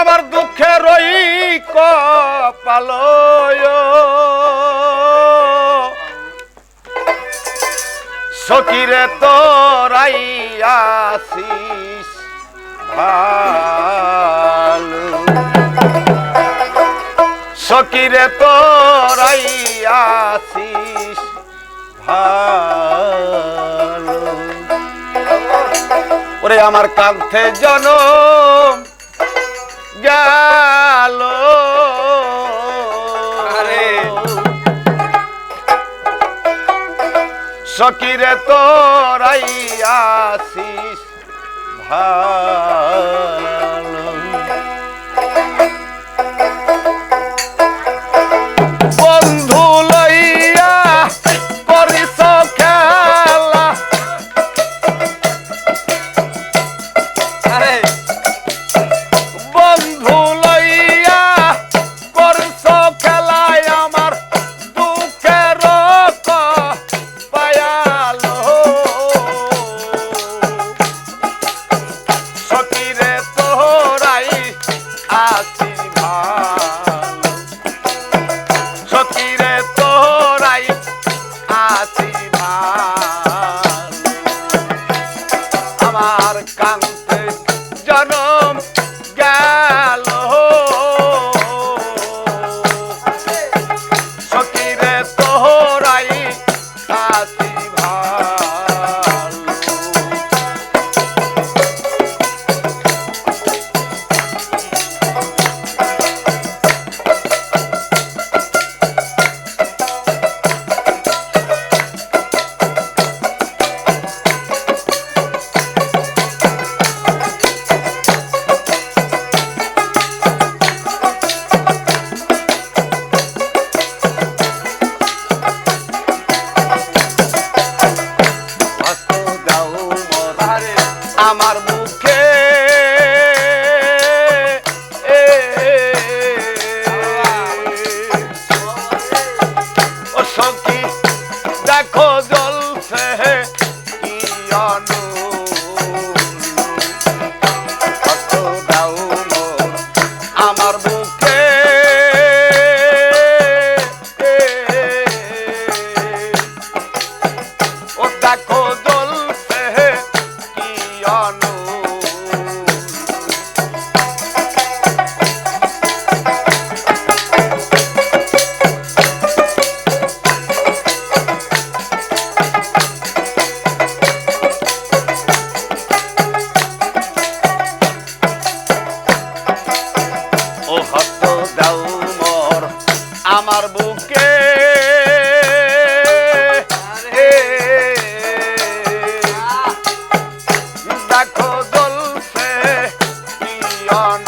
আমার দুঃখে রই কপালয়। সকিরে তোরাই আসিস ভালো। সকিরে তোরাই আসিস ভালো। আমার কান্থে জনম গেল। সকিরে তোরাই আসিস ভালো। বন্ধু on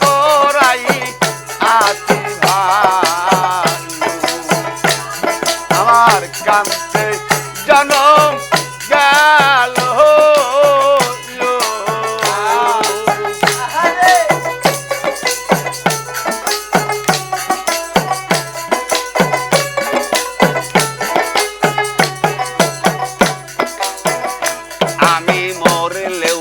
তোরাই আছি আমার কান্তে জনম গেল আমি মরলেও